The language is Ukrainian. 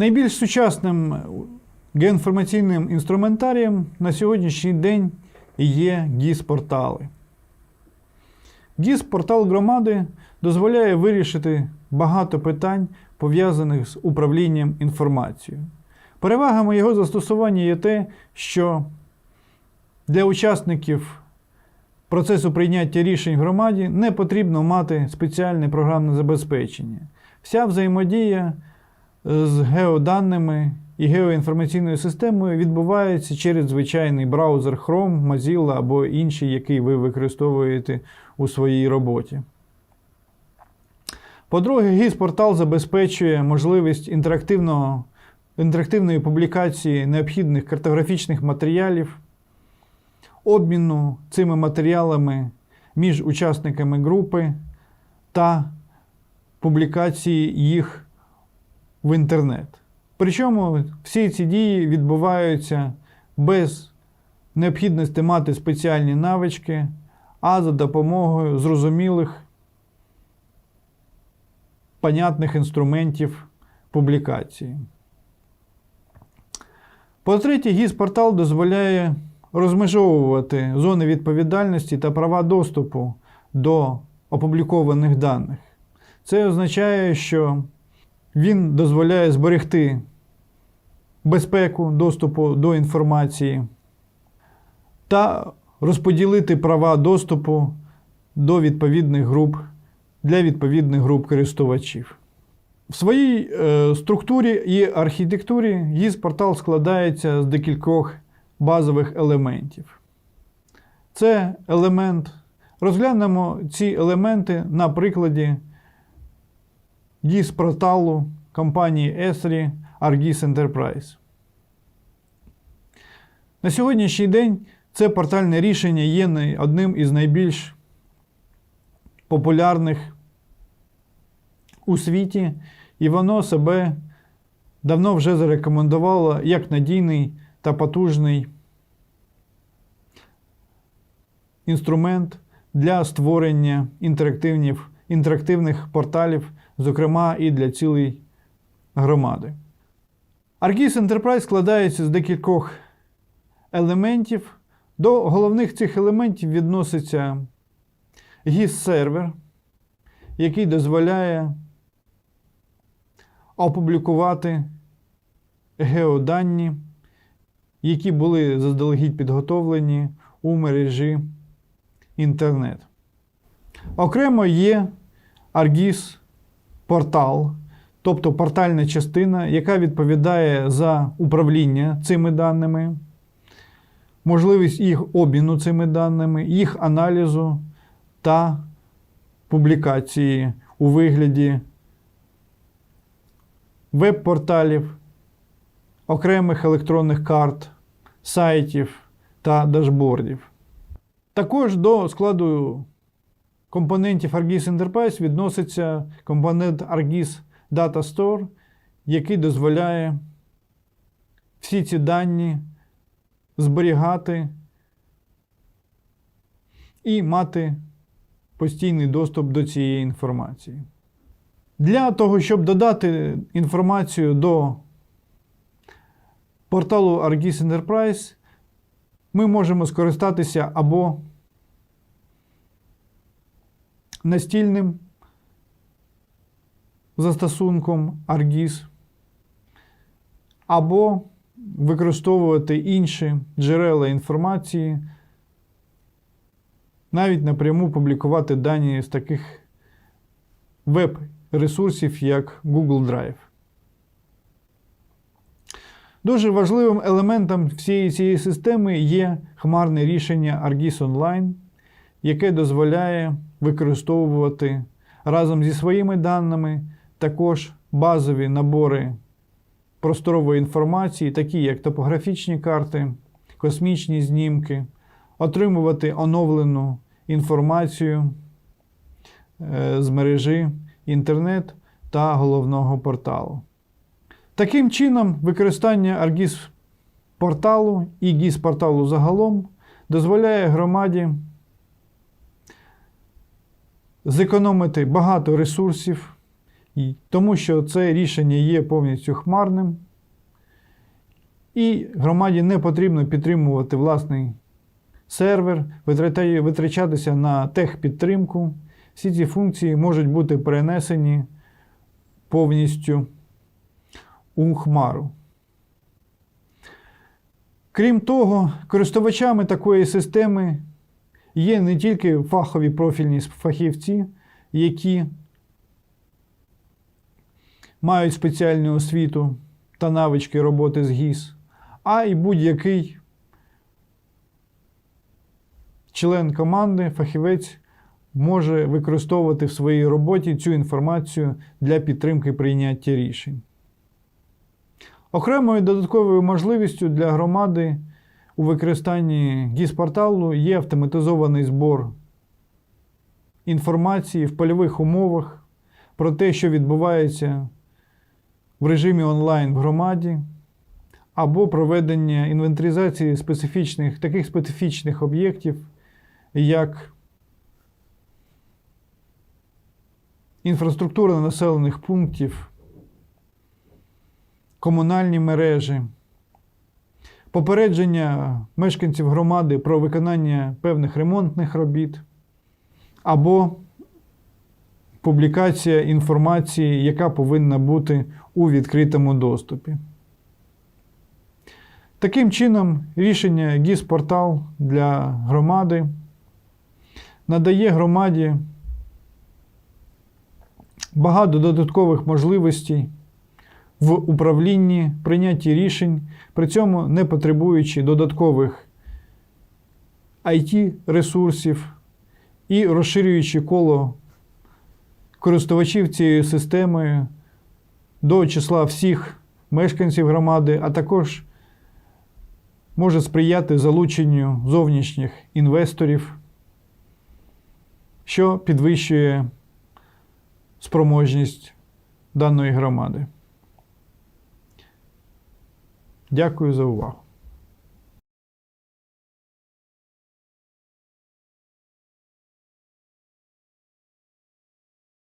Найбільш сучасним геоінформаційним інструментарієм на сьогоднішній день є ГІС-портали. ГІС-портал громади дозволяє вирішити багато питань, пов'язаних з управлінням інформацією. Перевагами його застосування є те, що для учасників процесу прийняття рішень в громаді не потрібно мати спеціальне програмне забезпечення. Вся взаємодія з геоданими і геоінформаційною системою відбувається через звичайний браузер Chrome, Mozilla або інший, який ви використовуєте у своїй роботі. По-друге, ГІС-портал забезпечує можливість інтерактивного, інтерактивної публікації необхідних картографічних матеріалів, обміну цими матеріалами між учасниками групи та публікації їх в інтернет. Причому всі ці дії відбуваються без необхідності мати спеціальні навички, а за допомогою зрозумілих, понятних інструментів публікації. По-третє, ГІС-портал дозволяє розмежовувати зони відповідальності та права доступу до опублікованих даних. Це означає, що він дозволяє зберегти безпеку доступу до інформації та розподілити права доступу до відповідних груп для відповідних груп користувачів. В своїй е, структурі і архітектурі ГІС-портал складається з декількох базових елементів. Це елемент. Розглянемо ці елементи на прикладі ГІС-порталу компанії ESRI ArGIS Enterprise. На сьогоднішній день це портальне рішення є одним із найбільш популярних у світі, і воно себе давно вже зарекомендувало як надійний та потужний інструмент для створення інтерактивних порталів, зокрема і для цілої громади. ArcGIS Enterprise складається з декількох елементів. До головних цих елементів відноситься GIS-сервер, який дозволяє опублікувати геодані, які були заздалегідь підготовлені у мережі інтернет. Окремо є ArcGIS портал, тобто портальна частина, яка відповідає за управління цими даними, можливість їх обміну цими даними, їх аналізу та публікації у вигляді веб-порталів, окремих електронних карт, сайтів та дашбордів. Також до складу компонентів ArcGIS Enterprise відноситься компонент ArcGIS Data Store, який дозволяє всі ці дані зберігати і мати постійний доступ до цієї інформації. Для того, щоб додати інформацію до порталу ArcGIS Enterprise, ми можемо скористатися або настільним застосунком ArcGIS, або використовувати інші джерела інформації, навіть напряму публікувати дані з таких веб-ресурсів, як Google Drive. Дуже важливим елементом всієї цієї системи є хмарне рішення ArcGIS Online, яке дозволяє використовувати разом зі своїми даними також базові набори просторової інформації, такі як топографічні карти, космічні знімки, отримувати оновлену інформацію е, з мережі інтернет та головного порталу. Таким чином, використання ArcGIS порталу і GIS порталу загалом дозволяє громаді зекономити багато ресурсів, тому що це рішення є повністю хмарним, і громаді не потрібно підтримувати власний сервер, витрачатися на техпідтримку. Всі ці функції можуть бути перенесені повністю у хмару. Крім того, користувачами такої системи є не тільки фахові профільні фахівці, які мають спеціальну освіту та навички роботи з ГІС, а й будь-який член команди, фахівець може використовувати в своїй роботі цю інформацію для підтримки прийняття рішень. Окремою додатковою можливістю для громади у використанні ГІС-порталу є автоматизований збор інформації в польових умовах про те, що відбувається в режимі онлайн в громаді, або проведення інвентаризації специфічних, таких специфічних об'єктів, як інфраструктура населених пунктів, комунальні мережі, попередження мешканців громади про виконання певних ремонтних робіт, або публікація інформації, яка повинна бути у відкритому доступі. Таким чином, рішення ГІС-портал для громади надає громаді багато додаткових можливостей в управлінні, прийнятті рішень, при цьому не потребуючи додаткових IT-ресурсів і розширюючи коло користувачів цією системою до числа всіх мешканців громади, а також може сприяти залученню зовнішніх інвесторів, що підвищує спроможність даної громади. Дякую за увагу.